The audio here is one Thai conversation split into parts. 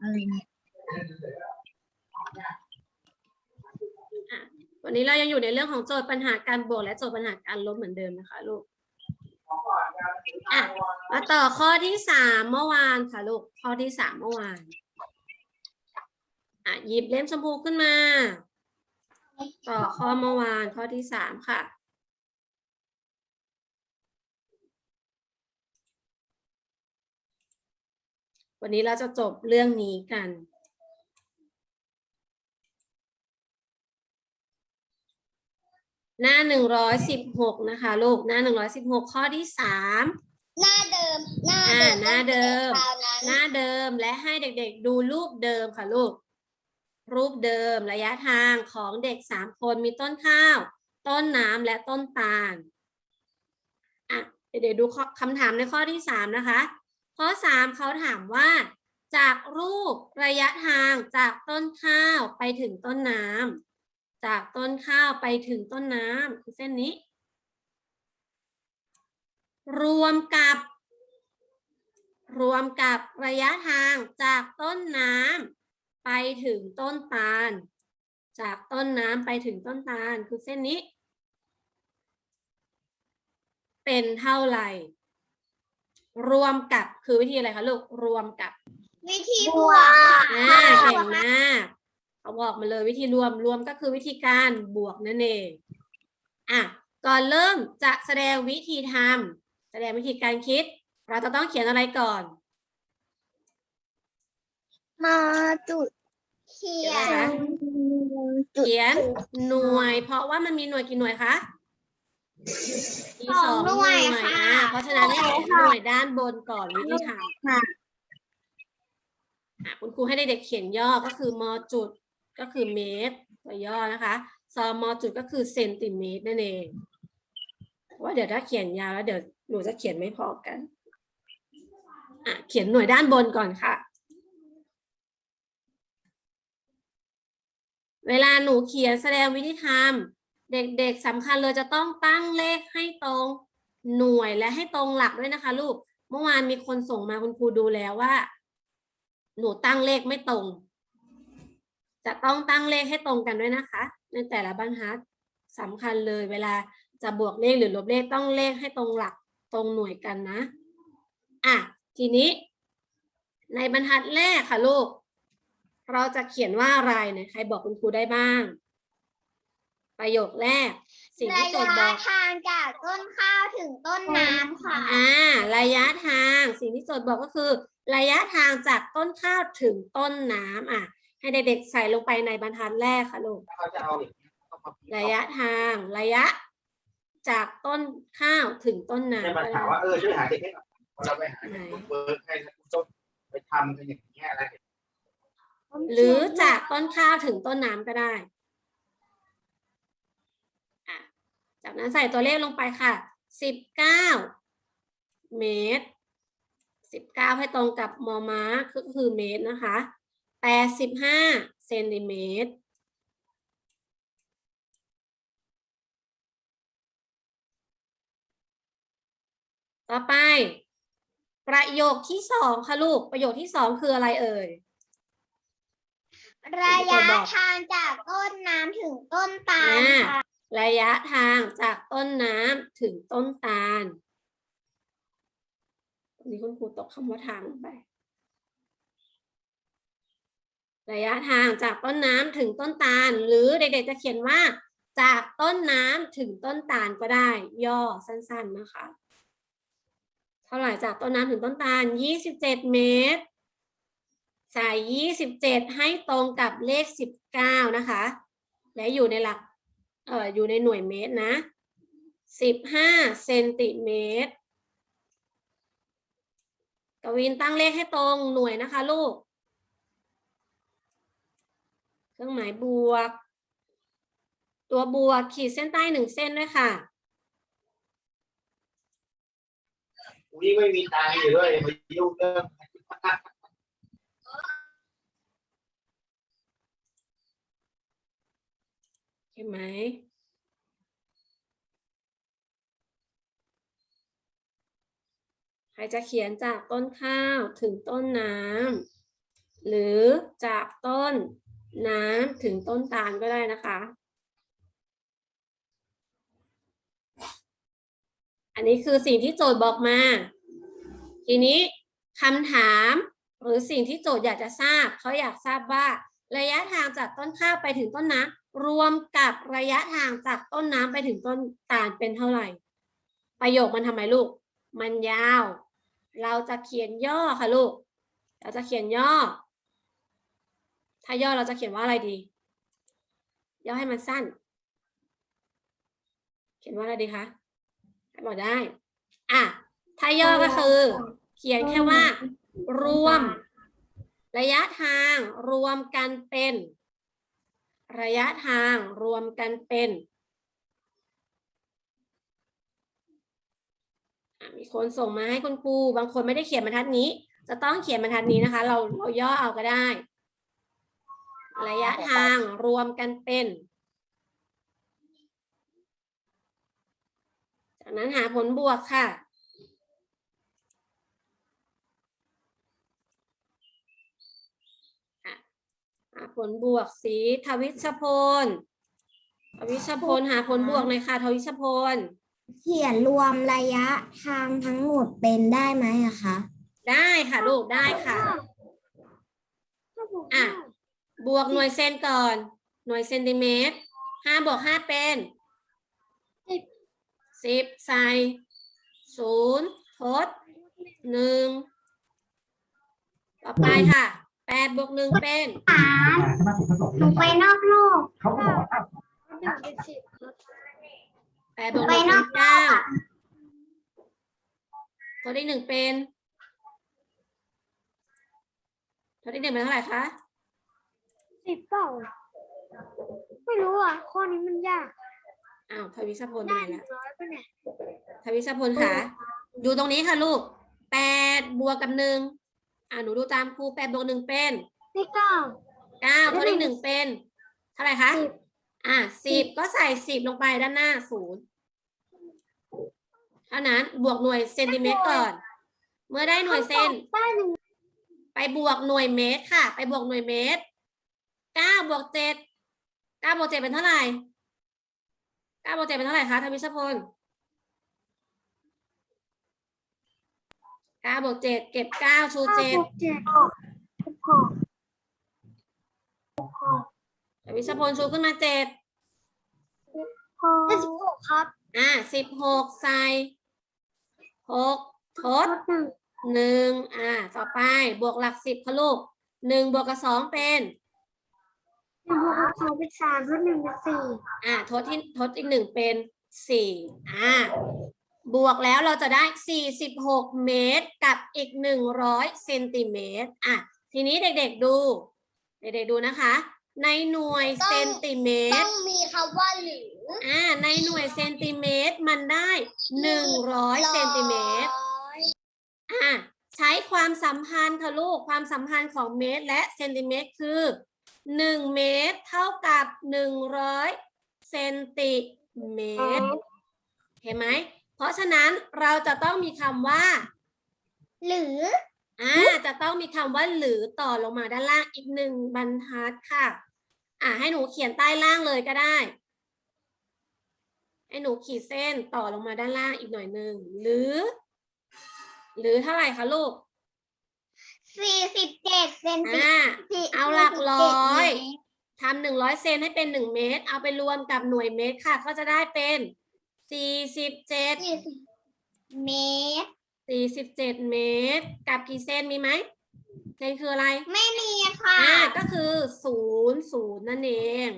อะไรเนี่ยวันนี้เรายังอยู่ในเรื่องของโจทย์ปัญหาการบวกและโจทย์ปัญหาการลบเหมือนเดิมนะคะลูกอะมาต่อข้อที่สามเมื่อวานค่ะลูก ข้อที่สามเมื่อวานอะหยิบเล่มชมพูขึ้นมา ต่อข้อเมื่อวานข้อที่สามค่ะ วันนี้เราจะจบเรื่องนี้กัน หน้าหนึ่งร้อยสิบหกนะคะ ลูก หน้าหนึ่งร้อยสิบหกข้อที่สามหน้าเดิมหน้าอ่าหน้าเดิมคราวนั้นหน้าเดิมและให้เด็กๆ ดูรูปเดิมค่ะลูก รูปเดิมระยะทางของเด็กสามคนมีต้นข้าว ต้นน้ำและต้นตาลอะเดี๋ยวๆดูข้อคำถามในข้อที่สามนะคะ ข้อสามเขาถามว่า จากรูประยะทางจากต้นข้าวไปถึงต้นน้ำจากต้นข้าวไปถึงต้นน้ำคือเส้นนี้ รวมกับ รวมกับระยะทางจากต้นน้ำไปถึงต้นตาล จากต้นน้ำไปถึงต้นตาลคือเส้นนี้ เป็นเท่าไหร่ รวมกับคือวิธีอะไรคะลูกรวมกับวิธีบวกอ่าเก่งมากเขาบอกมาเลยวิธีรวมรวมก็คือวิธีการบวกนั่นเองอะก่อนเริ่มจะแสดงวิธีทำแสดงวิธีการคิด เราจะต้องเขียนอะไรก่อน มาจุดเขียเดี๋ยวนะคะนจุดเขียนหน่วย เพราะว่ามันมีหน่วยกี่หน่วยคะ มีสองหน่วยค่ะอ่าเพราะฉะนั้นให้เขียนหน่วยด้านบนก่อนวิธีทำค่ะอะคุณครูให้เด็กๆเขียนย่อก็คือมจุดก็คือเมตรตัวย่อนะคะซอมจุดก็คือเซนติเมตรนั่นเองเพราะว่าเดี๋ยวถ้าเขียนยาวแล้วเดี๋ยวหนูจะเขียนไม่พอกันอะเขียนหน่วยด้านบนก่อนค่ะ เวลาหนูเขียนแสดงวิธีทำ เด็กๆสำคัญเลยจะต้องตั้งเลขให้ตรงหน่วยและให้ตรงหลักด้วยนะคะลูก เมื่อวานมีคนส่งมาคุณครูดูแล้วว่า หนูตั้งเลขไม่ตรง จะต้องตั้งเลขให้ตรงกันด้วยนะคะ ในแต่ละบรรทัดสำคัญเลย เวลาจะบวกเลขหรือลบเลขต้องเลขให้ตรงหลักตรงหน่วยกันนะ อะ ทีนี้ ในบรรทัดแรกค่ะลูก เราจะเขียนว่าอะไรเนี่ยใครบอกคุณครูได้บ้าง ประโยคแรก สิ่งระที่โจทยะย์บอก ทางจากต้นข้าวถึงต้นน้ำค่ะ อ่า ระยะทางสิ่งที่โจทย์บอกก็คือ ระยะทางจากต้นข้าวถึงต้นน้ำอะ ให้เด็กๆใส่ลงไปในบรรทัดแรกค่ะลูก เขาจะเอาอย่างนี้ต้องมาพิมพ์ระยะทางระยะ จากต้นข้าวถึงต้นให้น้ำมันก็ถามได้ว่าเออช่วยหาเด็กให้หน่อยเราไปหาคุณเบิร์กให้คุณส้มไปทำกันอย่างนี้ยอะไร หรือจากต้นข้าวถึงต้นน้ำก็ได้อะ จากนั้นใส่ตัวเลขลงไปค่ะสิบเก้าเมตรสิบเก้าให้ตรงกับมอม้าก็คือเมตรนะคะแปดสิบห้าเซนติเมตรต่อไป ประโยคที่สองค่ะลูก ประโยคที่สองคืออะไรเอ่ย ระยะทางจากต้นน้ำถึงต้นตาลค่ะ ระยะทางจากต้นน้ำถึงต้นตาลตรงนี้คุณครูตกคำว่าทางลงไป ระยะทางจากต้นน้ำถึงต้นตาล หรือเด็กๆจะเขียนว่า จากต้นน้ำถึงต้นตาลก็ได้ ย่อสั้นๆนะคะ เท่าไหร่จากต้นน้ำถึงต้นตาล 27 เมตรใส่27 ให้ตรงกับเลข 19 นะคะ และอยู่ในหลัก เอ่ออยู่ในหน่วยเมตรนะ15เซนติเมตรกวินตั้งเลขให้ตรงหน่วยนะคะลูก เครื่องหมายบวก ตัวบวกขีดเส้นใต้หนึ่งเส้นด้วยค่ะอุ้ยไม่มีตังค์อยู่ด้วยมายุ่งเรื่อง ช่ไหมใครจะเขียนจากต้นข้าวถึงต้นน้ำหรือจากต้นน้ำถึงต้นตาลก็ได้นะคะ อันนี้คือสิ่งที่โจทย์บอกมา ทีนี้คำถามหรือสิ่งที่โจทย์อยากจะทราบเขาอยากทราบว่าระยะทางจากต้นข้าวไปถึงต้นน้ำ รวมกับระยะทางจากต้นน้ำไปถึงต้นตาลเป็นเท่าไหร่ ประโยคมันทำไมลูก มันยาว เราจะเขียนย่อค่ะลูก เราจะเขียนย่อ ถ้าย่อเราจะเขียนว่าอะไรดี ย่อให้มันสั้น เขียนว่าอะไรดีคะบอกได้ อะ ถ้าย่อก็คือ เขียนแค่ว่า รวม ระยะทางรวมกันเป็น ระยะทางรวมกันเป็นมีคนส่งมาให้คุณครูบางคนไม่ได้เขียนบรรทัดนี้ จะต้องเขียนบรรทัดนี้นะคะ เราเราย่อเอาก็ได้ ระยะทางรวมกันเป็น จากนั้นหาผลบวกค่ะ หา ผลบวกสีทวิชพล ทวิชพลหาผลบวกเลยค่ะ ทวิชพล เขียนรวมระยะทางทั้งหมดเป็นได้ไหมอะคะได้ค่ะลูกได้ค่ะ อะ บวกหน่วยเซนก่อน หน่วยเซนติเมตรห้าบวกห้าเป็นสิบใส่ศูนย์ทดหนึ่งต่อไปค่ะ แปดบวกหนึ่งเป็นถามหนูไปนอกโลกเขาก็บอกว่าอ้าวแปดบวกหนึ่งเป็นเก้าทดได้หนึ่งเป็นทดได้หนึ่งเป็นเท่าไหร่คะสิบเปล่าไม่รู้อะ ข้อนี้มันยากอ้าวทวิชพลไปได้ไหนหนึ่ละงร้อยปะเนี่ยทวิชพลค่ะ ดูตรงนี้ค่ะลูกแปดบวกกับหนึ่ง อ่าหนูดูตามครูแปดบวกหนึ่งเป็นได้เก้า เก้าทดได้หนึ่งเป็นเท่าไหร่คะสิบ อ่าสิบก็ใส่สิบลงไปด้านหน้าศูนย์เท่านั้นบวกหน่วยเซนติเมตรก่อน เมื่อได้หน่วยเซน ได้หนึ่งไปบวกหน่วยเมตรค่ะ ไปบวกหน่วยเมตรเก้าบวกเจ็ดเก้าบวกเจ็ดเป็นเท่าไหร่เก้าบวกเจ็ดเป็นเท่าไหร่คะทวิชพล เก้าบวกเจ็ดเก็บเก้าชูเก้าเจ็ดบวกเจ็ดสิบหกทวิชพลชูขึ้นมาเจ็ดได้สิบหกครับ อ่าสิบหกใส่หกทลดดหนึ่งหนึ่งอ่า ต่อไปบวกหลักสิบค่ะลูกหนึ่งบวกกับสองเป็นหนึ่งบวกกับสองเป็นสามลดหนึ่งเป็นสี่อ่าทดที่ทดอีกหนึ่งเป็นสี่อ่า บวกแล้วเราจะได้สี่สิบหกเมตรกับอีกหนึ่งร้อยเซนติเมตรอะทีนี้เด็กๆดู เด็กๆดูนะคะ ในหน่วยเซนติเมตต้รองมีคำว่าหรืออ่าในหน่วยเซนติเมตรมันได้หนึ่งร้อยเซนติเมตรอะใช้ความสัมพันธ์ค่ะลูกความสัมพันธ์ของเมตรและเซนติเมตรคือหนึ่งเมตรเท่ากับหนึ่งร้อยเซนติเมตรเห็นไหม เพราะฉะนั้นเราจะต้องมีคำว่า หรืออ่าจะต้องมีคำว่าหรือต่อลงมาด้านล่างอีกหนึ่งบรรทัดค่ะ อ่าให้หนูเขียนใต้ล่างเลยก็ได้ ให้หนูขีดเส้นต่อลงมาด้านล่างอีกหน่อยหนึ่งหรือ หรือเท่าไหร่คะลูกสี่สิบเจ็ดเซนติอ่าสี่เอาหลักร้อย47เมตรทำหนึ่งร้อยเซนให้เป็นหนึ่งเมตร เอาไปรวมกับหน่วยเมตรค่ะ ก็จะได้เป็น สี่สิบเจ็ดสี่สิบเมตร สี่สิบเจ็ดเมตร กับกี่เซนมีไหมเซนคืออะไรไม่มีค่ะ อ่าก็คือศูนย์ศูนย์นั่นเอง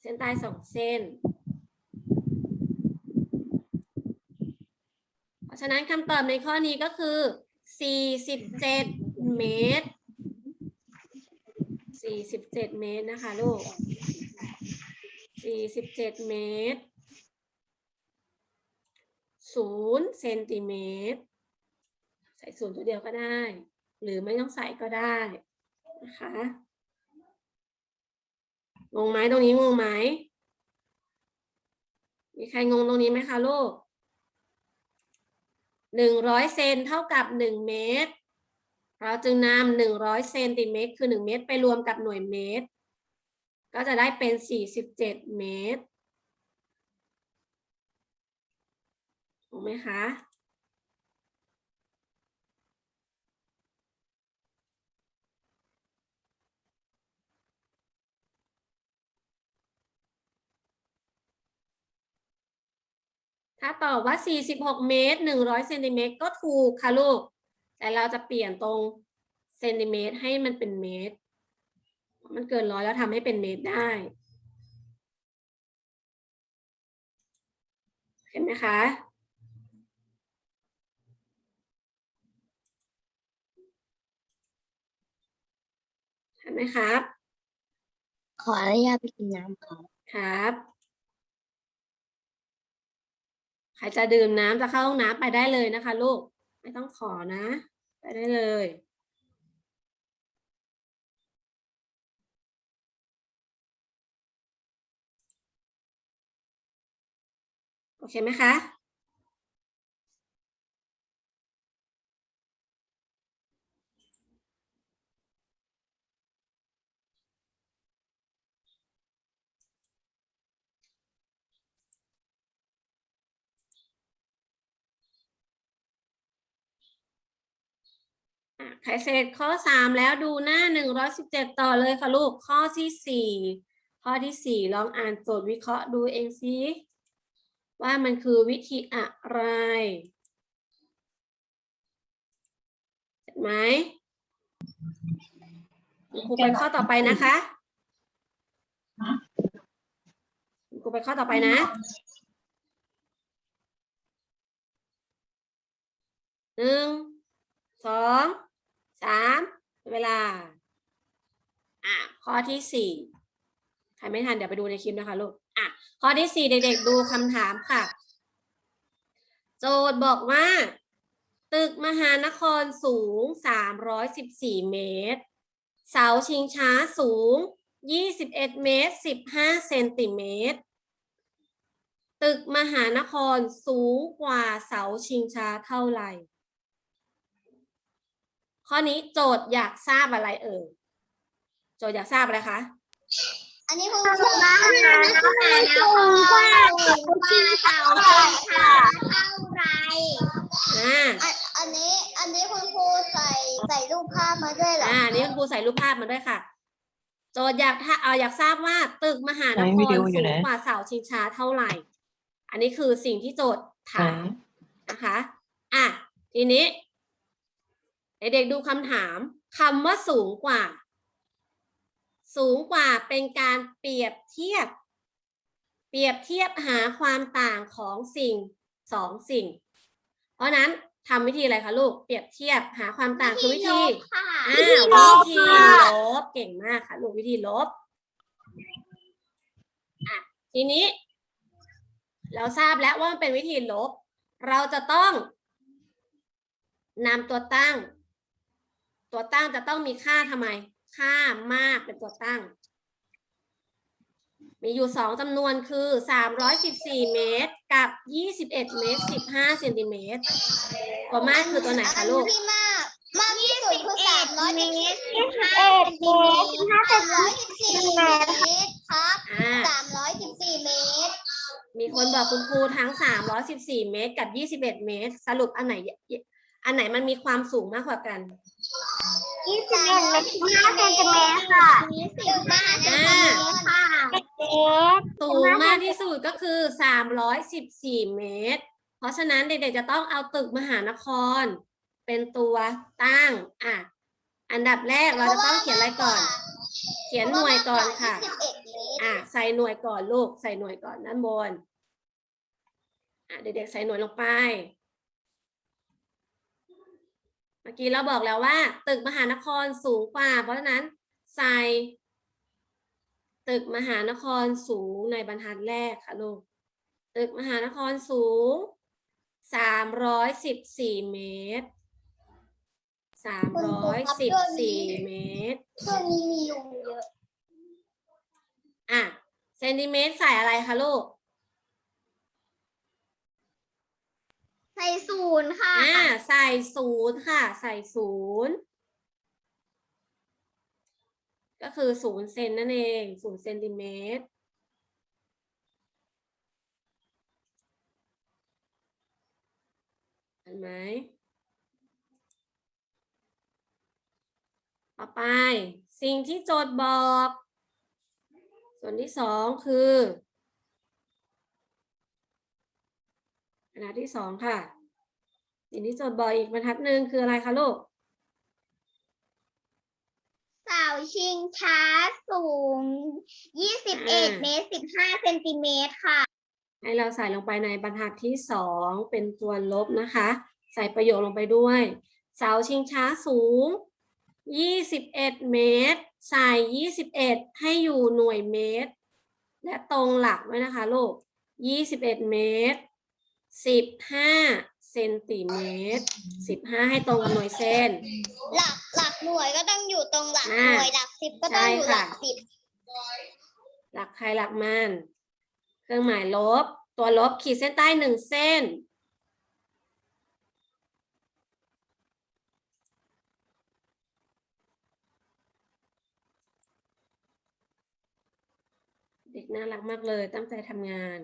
เส้นใต้สองเส้น เพราะฉะนั้นคำตอบในข้อนี้ก็คือสี่สิบเจ็ดเมตรสี่สิบเจ็ดเมตรนะคะลูก สี่สิบเจ็ดเมตรศูนย์เซนติเมตร ใส่ศูนย์ตัวเดียวก็ได้ หรือไม่ต้องใส่ก็ได้นะคะงงไหมตรงนี้งงไหมมีใครงงตรงนี้ไหมคะลูกหนึ่งร้อยเซนเท่ากับหนึ่งเมตร เราจึงนำหนึ่งร้อยเซนติเมตร คือหนึ่งเมตร ไปรวมกับหน่วยเมตร ก็จะได้เป็นสี่สิบเจ็ดเมตร ถูกไหมคะ ถ้าตอบว่า 46 เมตร 100 เซนติเมตรก็ถูกค่ะลูก แต่เราจะเปลี่ยนตรงเซนติเมตรให้มันเป็นเมตร มันเกินร้อยแล้วทำให้เป็นเมตรได้เห็นไหมคะเห็นไหมครับ ขออนุญาตไปกินน้ำครับครับ ใครจะดื่มน้ำจะเข้าห้องน้ำไปได้เลยนะคะ ลูก ไม่ต้องขอนะ ไปได้เลย อเคไหมคะอะใครเสร็จข้อสามแล้วดูหน้าหนึ่งร้อยสิบเจ็ดต่อเลยค่ะลูกข้อที่สี่ข้อที่สี่ลองอ่านโจทย์วิเคราะห์ดูเองสิ ว่ามันคือวิธีอะไรเสร็จไหมครูไปข้อต่อไปนะคะครูไปข้อต่อไปนะหนึ่งสองสามเวลา อะข้อที่สี่ใครไม่ทันเดี๋ยวไปดูในคลิปนะคะลูก อะข้อที่สี่เด็กๆดูคำถามค่ะ โจทย์บอกว่า ตึกมหานครสูง 314 เมตร เสาชิงช้าสูง 21 เมตร 15 เซนติเมตร ตึกมหานครสูงกว่าเสาชิงช้าเท่าไหร่ ข้อนี้โจทย์อยากทราบอะไรเอ่ย โจทย์อยากทราบอะไรคะ อันนี้คุณครูมาหานะคะสูงกว่าสูงกว่าเสาค่ะเท่าไรอ่าอันอันนี้อันนี้คุณครูใส่ใส่รูปภาพมาด้วยเหรออ่านี่คุณครูใส่รูปภาพมาด้วยค่ะ โจทย์อยากถ้าเอาอยากทราบว่าตึกมหานไหนควิรดีโออยู่สูไหนงกว่าเสาชิงช้าเท่าไหร่ อันนี้คือสิ่งที่โจทย์ถามนะคะ อะทีนี้เด็กๆดูคำถามคำว่าสูงกว่า สูงกว่าเป็นการเปรียบเทียบ เปรียบเทียบหาความต่างของสิ่งสองสิ่ง เพราะนั้นทำวิธีอะไรคะลูก เปรียบเทียบหาความต่างคือวิธีค่ะอ่าวิธีลบเก่งมากค่ะลูกวิธีลบอะทีนี้ เราทราบแล้วว่ามันเป็นวิธีลบ เราจะต้องนำตัวตั้ง ตัวตั้งจะต้องมีค่าทำไม ค่ามากเป็นตัวตั้ง มีอยู่สองจำนวนคือ314เมตรกับ21เมตร15เซนติเมตรตัวมากคือตัวไหนคะลูกอันที่มากมากที่สุดคือสามร้อยสิบห้าเซนติเมตรสามร้อยสิบสี่เมตรครับอ่า สามร้อยสิบสี่เมตร มีคนบอกคุณครูทั้ง 314 เมตรกับ 21 เมตร สรุปอันไหน อันไหนมันมีความสูงมากกว่ากัน ยี่สิบเอ็ดเมตรห้าเซนติเมตรค่ะตึกมหานครค่ะเมตรสูงมากที่สุดก็คือ 314 เมตร เพราะฉะนั้นเด็กๆจะต้องเอาตึกมหานคร เป็นตัวตั้ง อะ อันดับแรกเราจะต้องเขียนอะไรก่อน เขียนหน่วยก่อนค่ะยี่สิบเอ็ดเมตรอะ ใส่หน่วยก่อนลูก ใส่หน่วยก่อนด้านบน อะ เด็กๆใส่หน่วยลงไป มื่อกี้เราบอกแล้วว่า ตึกมหานครสูงกว่า เพราะฉะนั้นใส่ตึกมหานครสูงในบรรทัดแรกค่ะลูก ตึกมหานครสูงสามร้อยสิบสี่เมตรสามร้อยสิบสี่เมตรช่วงนี้มียุงเยอะ อะ เซนติเมตรใส่อะไรคะลูก ใส่ศูนย์ค่ะ อ่าใส่ศูนย์ค่ะ ใส่ศูนย์ก็คือศูนย์เซนนั่นเองศูนย์เซนติเมตรเห็นไหมต่อไป สิ่งที่โจทย์บอก ส่วนที่สองคือ รรทัดที่สองค่ะสิ่งที่โจทย์บอกอีกบรรทัดหนึ่งคืออะไรคะลูก เสาชิงช้าสูง 21อ่าเมตร 15 เซนติเมตรค่ะ ให้เราใส่ลงไปในบรรทัดที่สองเป็นตัวลบนะคะ ใส่ประโยคลงไปด้วย เสาชิงช้าสูง 21 เมตร ใส่ 21 ให้อยู่หน่วยเมตร และตรงหลักไว้นะคะลูก 21 เมตร 15เซนติเมตร15ให้ตรงกับหน่วยเส้นหลักหลักหน่วยก็ต้องอยู่ตรงหลักอ่าหน่วยหลักสิบก็ต้องอยู่ใช่หค่ะลักสิบหลักใครหลักมัน เครื่องหมายลบ ตัวลบขีดเส้นใต้หนึ่งเส้น เด็กน่ารักมากเลยตั้งใจทำงาน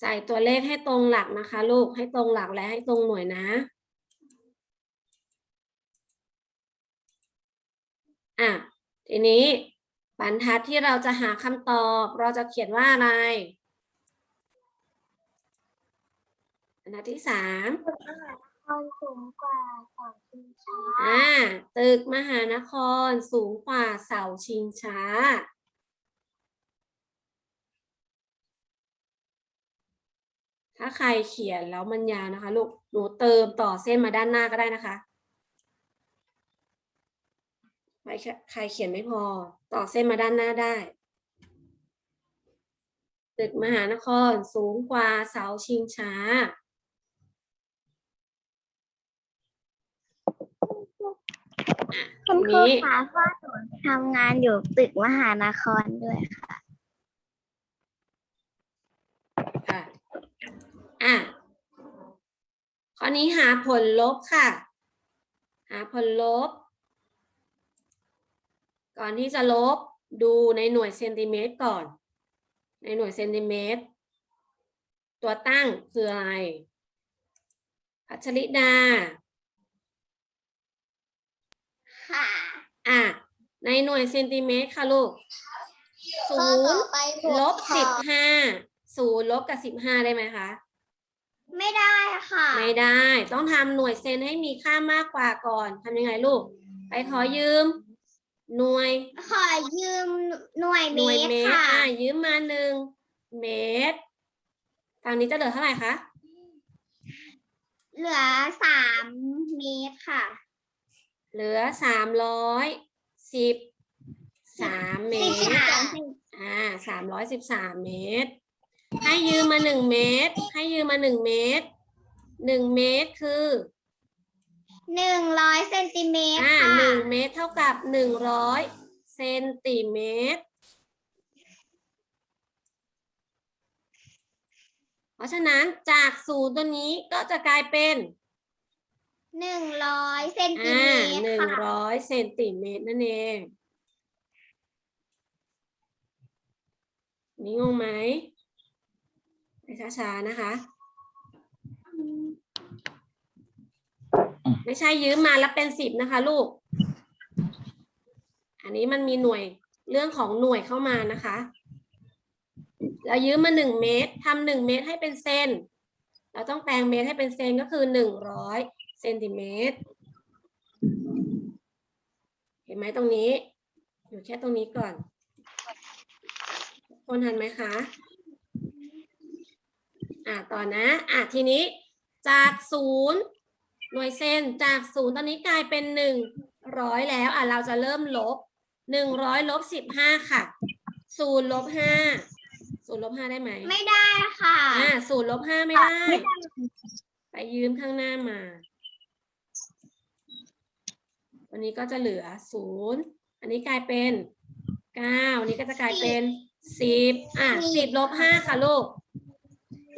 ใส่ตัวเลขให้ตรงหลักนะคะ ลูกให้ตรงหลักและให้ตรงหน่วยนะอะทีนี้บรรทัดที่เราจะหาคำตอบ เราจะเขียนว่าอะไรบรรทัดที่สามคนสูงกว่าเสาชิงช้าอ่าตึกมหานครสูงกว่าเสาชิงช้า ถ้าใครเขียนแล้วมันยาวนะคะลูกหนูเติมต่อเส้นมาด้านหน้าก็ได้นะคะใครใครเขียนไม่พอ ต่อเส้นมาด้านหน้าได้ตึกมหานครสูงกว่าเสาชิงช้า คุณครูนี้คะพ่อหนูทำงานอยู่ตึกมหานครด้วยค่ะ ค่ะ อะข้อนี้หาผลลบค่ะ หาผลลบ ก่อนที่จะลบดูในหน่วยเซนติเมตรก่อน ในหน่วยเซนติเมตร ตัวตั้งคืออะไรพัชริดาค่ะอะในหน่วยเซนติเมตรค่ะลูกศูข้อนต่อย์ไปบลวบกสิบค่ะห้าศูนย์ลบกับสิบห้าได้ไหมคะ ไม่ได้ค่ะ ไม่ได้ ต้องทำหน่วยเซนให้มีค่ามากกว่าก่อนทำยังไงลูก ไปขอยืม หน่วย ขอยืมหน่วยหเมน่วยตรเมตรค่ะอะยืมมาหนึ่งเมตรฝั่งนี้จะเหลือเท่าไหร่คะเหลือสามเมตรค่ะเหลือสามร้อยสิบสามเมสิบตร สาม อ่าสามร้อยสิบสามเมตร ให้ยืมมาหนึ่งเมตร ให้ยืมมาหนึ่งเมตรหนึ่งเมตรคือหนึ่งร้อยเซนติเมตรอ่าค่ะหนึ่งเมตรเท่ากับหนึ่งร้อยเซนติเมตร เพราะฉะนั้นจากศูนย์ตัวนี้ก็จะกลายเป็นหนึ่งร้อยเซนติอ่าเมตรหนึ่งค่ะร้อยเซนติเมตรนั่นเอง นี่งงไหมไป ช้าๆนะคะ ไม่ใช่ยืมมาแล้วเป็นสิบนะคะลูก อันนี้มันมีหน่วยเรื่องของหน่วยเข้ามานะคะเรายืมมาหนึ่งเมตรทำหนึ่งเมตรให้เป็นเซนเราต้องแปลงเมตรให้เป็นเซนก็คือหนึ่งร้อยเซนติเมตร เห็นไหมตรงนี้ อยู่แค่ตรงนี้ก่อน คนทันไหมคะ อ่าต่อนะอะทีนี้จากศูนย์หน่วยเซนจากศูนย์ตอนนี้กลายเป็นหนึ่งร้อยแล้วอะเราจะเริ่มลบหนึ่งร้อยลบสิบห้าค่ะศูนย์ลบห้าศูนย์ลบห้าได้ไหมไม่ได้ค่ะอ่าศูนย์ลบห้าไม่ได้ ไปยืมข้างหน้ามา วันนี้ก็จะเหลือศูนย์อันนี้กลายเป็นเก้าอันนี้ก็จะกลายเป็นสิบอะสิบลบห้าค่ะลูก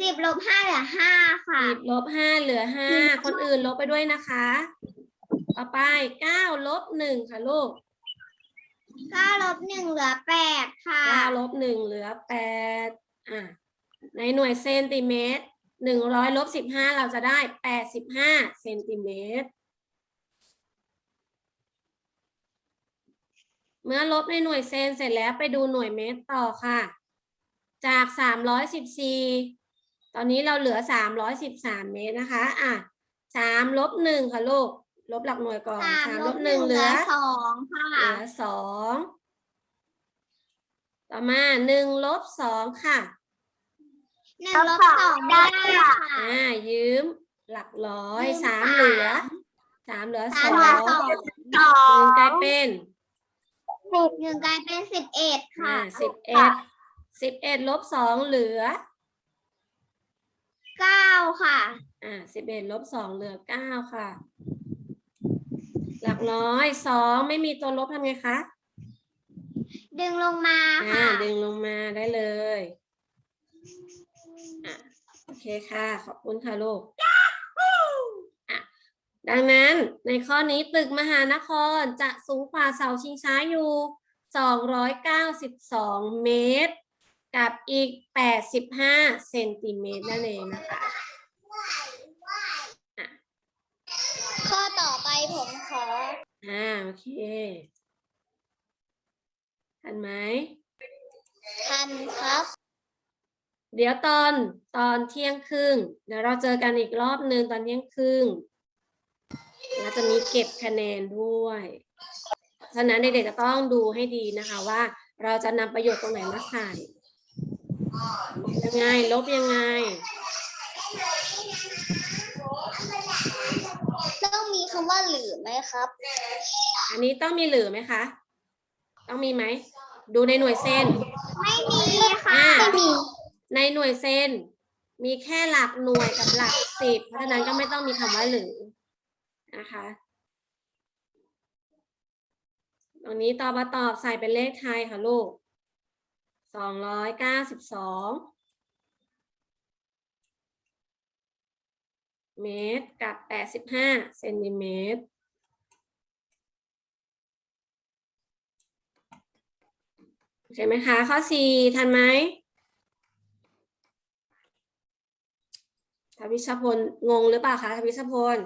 สิบลบห้าเหลือห้าค่ะ สิบลบห้าเหลือห้าคนอื่นลบไปด้วยนะคะ ต่อไปเก้าลบหนึ่งค่ะลูกเก้าลบหนึ่งเหลือแปดค่ะ เก้าลบหนึ่งเหลือแปดอะในหน่วยเซนติเมตรหนึ่งร้อยลบสิบห้าเราจะได้แปดสิบห้าเซนติเมตร เมื่อลบในหน่วยเซนเสร็จแล้วไปดูหน่วยเมตรต่อค่ะ จากสามร้อยสิบสี่ ตอนนี้เราเหลือสามร้อยสิบสามเมตรนะคะ อะสามลบหนึ่งค่ะลูก ลบหลักหน่วยก่อนสามสามลลบบหหนึ่นึ่งงเหเหลืลืออสองค่ะเหลือสองต่อมาหนึ่งลบสองค่ะหนึ่งลบสองไม่ได้ค่ะอ่ายืมหลักร้อยยืมสามสามเหลือสามเหลือสาสมอเหลืองสองหนึ่งกลายเป็นหนึ่งกลายเป็นสิบเอ็ดอ่าค่ะสิบเอ็ดสิบเอ็ดลบสองเหลือ เก้าค่ะ อ่าสิบเอ็ดลบสองเหลือเก้าค่ะ หลักร้อยสองไม่มีตัวลบทำไงคะ ดึงลงมาอ่าค่ะ ดึงลงมาได้เลยอะโอเคค่ะ ขอบคุณค่ะลูกอะดังนั้นในข้อนี้ตึกมหานครจะสูงกว่าเสาชิงช้าอยู่ 292 เมตร กับอีก 85เซนติเมตรนั่นเองนะคะ ข้อต่อไปผมขอ อ่า โอเค ทันไหม ทันครับ เดี๋ยวตอนตอนเที่ยงครึ่งเดี๋ยวเราเจอกันอีกรอบหนึ่งตอนเที่ยงครึ่งแล้วจะมีเก็บคะแนนด้วยฉะนั้นเด็กๆจะต้องดูให้ดีนะคะว่าเราจะนำประโยชน์ตรงไหนมาใส่ ยังไง ลบยังไง ต้องมีคำว่าหรือไหมครับ อันนี้ต้องมีเหลือไหมคะ ต้องมีไหม ดูในหน่วยเส้น ไม่มีค่ะอ่าไม่มี ในหน่วยเส้น มีแค่หลักหน่วยกับหลักสิบ เพราะฉะนั้นก็ไม่ต้องมีคำว่าหรือนะคะ ตรงนี้ตอบมาตอบใส่เป็นเลขไทยค่ะลูก สองร้อยเก้าสิบสองเมตรกับแปดสิบห้าเซนติเมตรใช่ไหมคะ ข้อสี่ทันไหมทวิชพล งงหรือเปล่าคะทวิชพล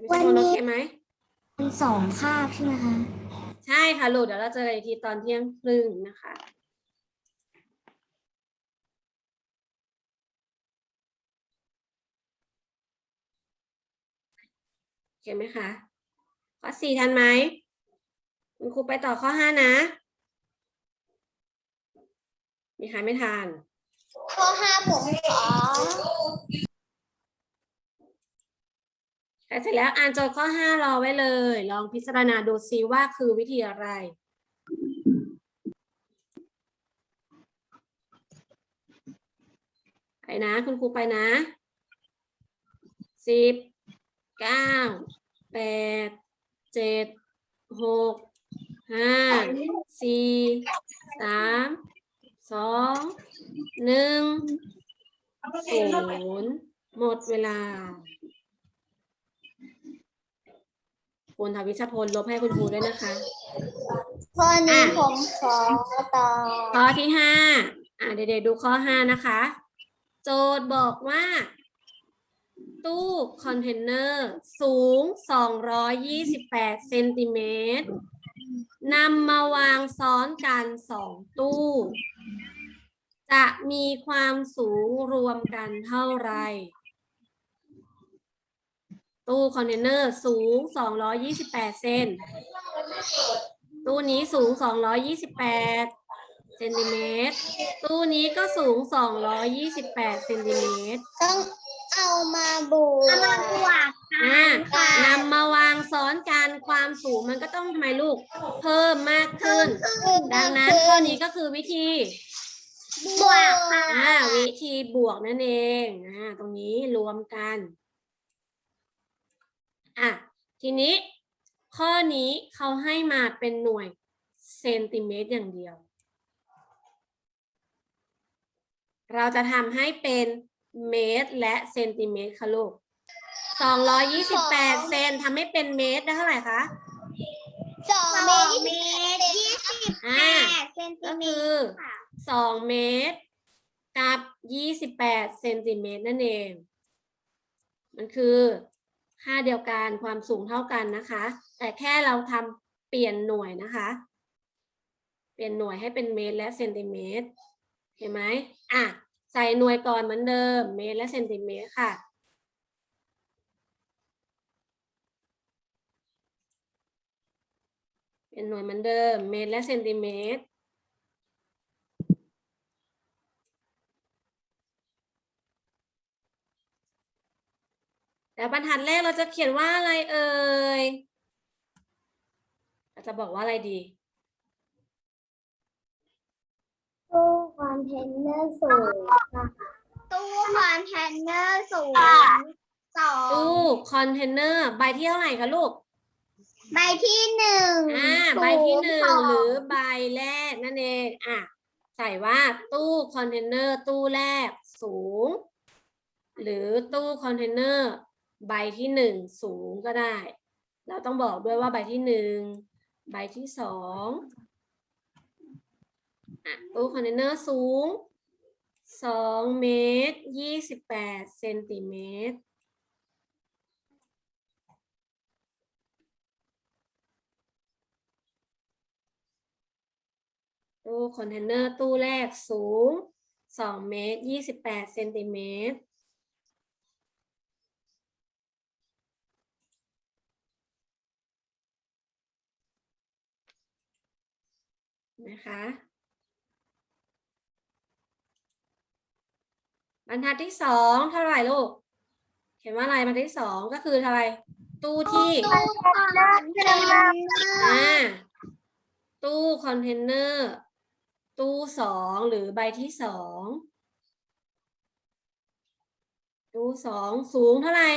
ทวิชพลโอเคไหมเป็นสองคาบใช่ไหมคะใช่ค่ะลูกเดี๋ยวเราเจอกันอีกทีตอนเที่ยงครึ่งนะคะ โอเคไหมคะข้อสี่ทันไหมคุณครูไปต่อข้อห้านะ มีใครไม่ทาน ข้อห้าผมขอใครเสร็จแล้วอ่านโจทย์ข้อห้ารอไว้เลย ลองพิจารณาดูซิว่าคือวิธีอะไร ไปนะ คุณครูไปนะสิบเก้าแปดเจ็ดหกห้าสี่สามสองหนึ่งศูนย์หมดเวลา คุณทวิชพลลบให้คุณครูด้วยนะคะ ข้อนี้อะผมขอต่อข้อที่ห้าอ่าเด็กๆดูข้อห้านะคะ โจทย์บอกว่า ตู้คอนเทนเนอร์ สูง 228เซนติเมตรนำมาวางซ้อนกันสองตู้ จะมีความสูงรวมกันเท่าไหร่ ตู้คอนเทนเนอร์สูง 228 เซน ตู้นี้สูง 228 เซนติเมตร ตู้นี้ก็สูง 228 เซนติเมตร ต้องเอามาบวกเอามาบวกอ่านำมาวางซ้อนกันความสูงมันก็ต้องทำไมลูก เพิ่มมากขึ้น ดังนั้นข้อนี้ก็คือวิธี บวกค่ะ อ่า วิธีบวกนั่นเอง อ่า ตรงนี้รวมกัน อะทีนี้ข้อนี้เขาให้มาเป็นหน่วยเซนติเมตรอย่างเดียว เราจะทำให้เป็นเมตรและเซนติเมตรค่ะลูก228เซนทำให้เป็นเมตรได้เท่าไหร่คะสองเมตรยี่สิบแปอ่าดเซนติก็เมคือตรค่ะ2เมตร กับ28เซนติเมตรนั่นเอง มันคือ ค่าเดียวกันความสูงเท่ากันนะคะ แต่แค่เราทำเปลี่ยนหน่วยนะคะ เปลี่ยนหน่วยให้เป็นเมตรและเซนติเมตร เห็นไหมอะใส่หน่วยก่อนเหมือนเดิม เมตรและเซนติเมตรค่ะเป็นหน่วยเหมือนเดิม เมตรและเซนติเมตร แล้วบรรทัดแรกเราจะเขียนว่าอะไรเอ่ยเราจะบอกว่าอะไรดีตู้คอนเทนเนอร์สูงค่ะตู้คอนเทนเนอร์สูงสองตู้คอนเทนเนอร์ใบที่เท่าไหร่คะลูก ใบที่หนึ่งอ่าใบที่หนึ่งสูสหรือใบแรกนั่นเองอะใส่ว่าตู้คอนเทนเนอร์ตู้แรกสูง หรือตู้คอนเทนเนอร์ ใบที่หนึ่งสูงก็ได้ เราต้องบอกด้วยว่าใบที่หนึ่งใบที่สองตู้คอนเทนเนอร์สูงสองเมตรยี่สิบแปดเซนติเมตรตู้คอนเทนเนอร์ตู้แรกสูง2เมตร28เซนติเมตร นะคะ บรรทัดที่สองเท่าไหร่ลูก เขียนว่าอะไรบรรทัดที่สองก็คือเท่าไหร่ตู้ที่ตู้คอนเทนเนอร์อ่าตู้คอนเทนเนอร์ ตู้สองหรือใบที่สองตู้สองสูงเท่าไหร่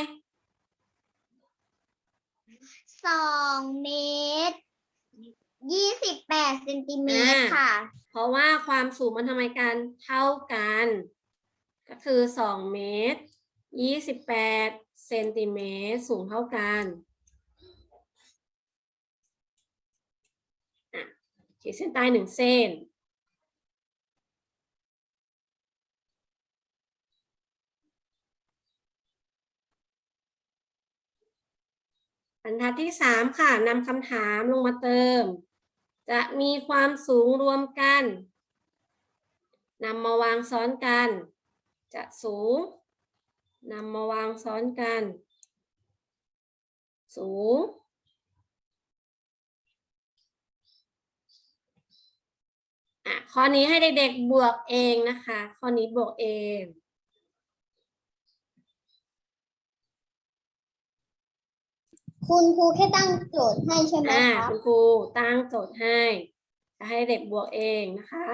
สองเมตร ยี่สิบแปดเซนติเมตรค่ะ เพราะว่าความสูงมันทำไมกันเท่ากัน ก็คือสองเมตรยี่สิบแปดเซนติเมตรสูงเท่ากันอะขีดเส้นใต้หนึ่งเส้น บรรทัดที่สามค่ะนำคำถามลงมาเติม จะมีความสูงรวมกันนำมาวางซ้อนกัน จะสูงนำมาวางซ้อนกัน สูง อะ ข้อนี้ให้เด็กๆบวกเองนะคะ ข้อนี้บวกเอง คุณครูแค่ตั้งโจทย์ให้ใช่ไหมอ่าคะ คุณครูตั้งโจทย์ให้ จะให้เด็กบวกเองนะคะ